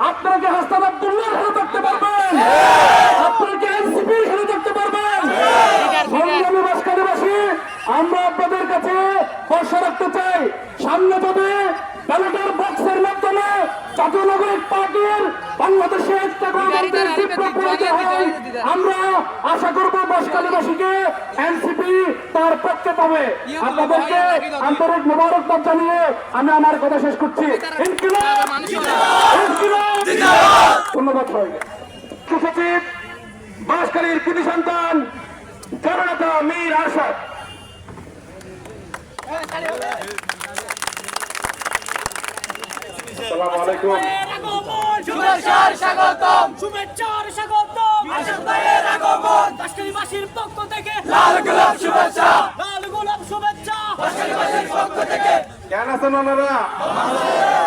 আপনারা কি হাসান আব্দুল্লাহ এখানে থাকতে পারবেন আপনারা কি এনসিপি এখানে থাকতে পারবেন সংগ্রামী বাসকারীবাসী আমরা আপনাদের কাছে ভরসা রাখতে চাই। সামনে যদি নাগরিক পার্টির বাংলাদেশে একটা গণতন্ত্রের বিপ্লব করতে হয় আমরা আশা করব বাসকালীবাসীকে এনসিপি তার পক্ষে পাবে। আপনাদেরকে আন্তরিক মোবারকবাদ জানিয়ে আমি আমার কথা শেষ করছি! ধন্যবাদ সবাইকে। সচিব বাসকালীর কৃতি সন্তান জননেতা মীর আরশাদ। আসসালামু আলাইকুম। শুভেচ্ছার স্বাগতম। শুভেচ্ছার স্বাগতম। আশাদ ভাইয়ের আগমন। বাসকালীবাসীর পক্ষ থেকে লাল গোলাপ শুভেচ্ছা। লাল গোলাপ শুভেচ্ছা। বাসকালীবাসীর পক্ষ থেকে। কেন আছেন ওনারা?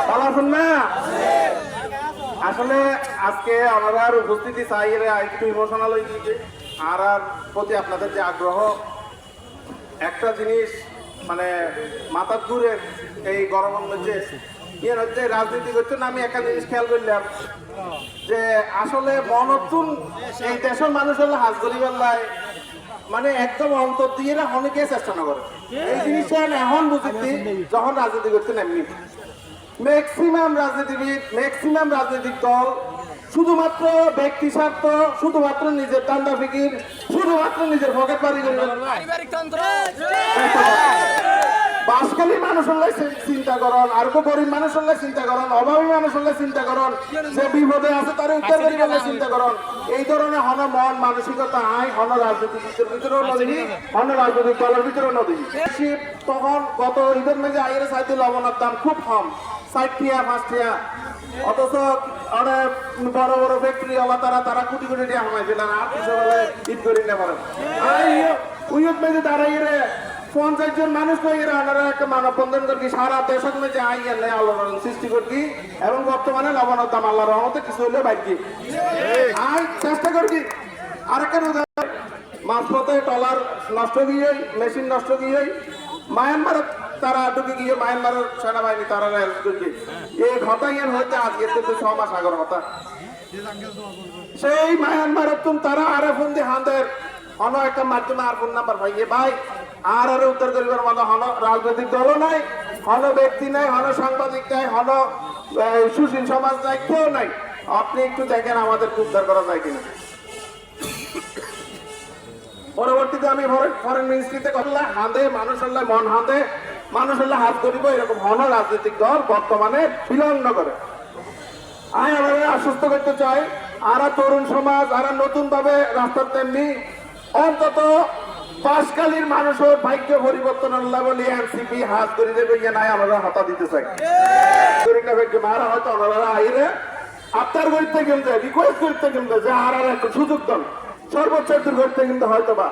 ভালো আছেন না? আসলে আজকে ওনারার উপস্থিতি চাই একটু ইমোশনাল হয়ে গিয়েছে। আর আর প্রতি আপনাদের যে আগ্রহ একটা জিনিস মানে মাথার এই গরমের মধ্যে ইয়ে হচ্ছে, রাজনীতি করছে না, আমি একটা জিনিস খেয়াল করলাম, যে আসলে মনতুন এই দেশের মানুষ হলে হাজ মানে একদম অন্তর দিয়ে না অনেকে চেষ্টা না করে। এই জিনিসটা এখন বুঝেছি যখন রাজনীতি করছেন এমনি। ম্যাক্সিমাম রাজনীতিবিদ ম্যাক্সিমাম রাজনৈতিক দল শুধুমাত্র ব্যক্তি স্বার্থ শুধুমাত্র নিজের টান্ডা ফিকির শুধুমাত্র নিজের পকেট বাড়ি তন্ত্র। মানুষ হলে চিন্তা করন আর গরিব মানুষ হলে চিন্তা করন অভাবী মানুষ হলে চিন্তা করন যে বিপদে আছে তার উত্তর করি বলে চিন্তা করন এই ধরনের হন মন মানসিকতা আই হন রাজনৈতিক ভিতরেও নদী হন রাজনৈতিক দলের ভিতরেও নদী। তখন গত ঈদের মেঝে আইয়ের সাইতে লবণের দাম খুব কম ষাট টিয়া পাঁচ টিয়া অথচ অনেক বড় বড় ফ্যাক্টরি তারা তারা কোটি কোটি টাকা আর রে, পঞ্চাশ জন মানুষ কই রে ওনারা একটা মানব বন্ধন করি সারা সৃষ্টি করি এবং বর্তমানে লবণের দাম আল্লাহ রহমতে কিছু চেষ্টা করি আরেকটা উদাহরণ মাঝপথে টলার নষ্ট মেশিন নষ্ট গিয়ে মায়ানমার তারা ঢুকে গিয়ে মায়ানমারের সেনাবাহিনী, তারা এই এর হইতে আজকে কিন্তু ছ মাস আগর কথা। সেই মায়ানমার তুম তারা আরে ফোন দিয়ে হাঁদের অন একটা মাধ্যমে আর ফোন নাম্বার ভাইয়ে ভাই, আর আরে উত্তর করিবার মতো হন রাজনৈতিক দলও নাই, হন ব্যক্তি নাই, হন সাংবাদিক নাই, হন সুশীল সমাজ নাই, কেউ নাই। আপনি একটু দেখেন আমাদের উদ্ধার করা যায় কিনা। পরবর্তীতে আমি ফরেন মিনিস্ট্রিতে করলাম হাঁদে মানুষ মন হাঁদে মানুষ হলে হাত করিব, এরকম হন রাজনৈতিক দল বর্তমানে বিলগ্ন করে আমি আশ্বস্ত করতে চাই, আরা তরুণ সমাজ, আরা নতুন ভাবে রাস্তার তেমনি অন্তত পাঁচকালীর মানুষের ভাগ্য পরিবর্তন আল্লাহ বলি এনসিপি হাত করে দেবে ইয়ে নাই, আমরা হাতা দিতে চাই। মারা হয়তো ওনারা আইরে। আপনার করতে কিন্তু রিকোয়েস্ট করতে কিন্তু যে আর একটা সুযোগ দেন। সর্বোচ্চ করতে কিন্তু হয়তো বা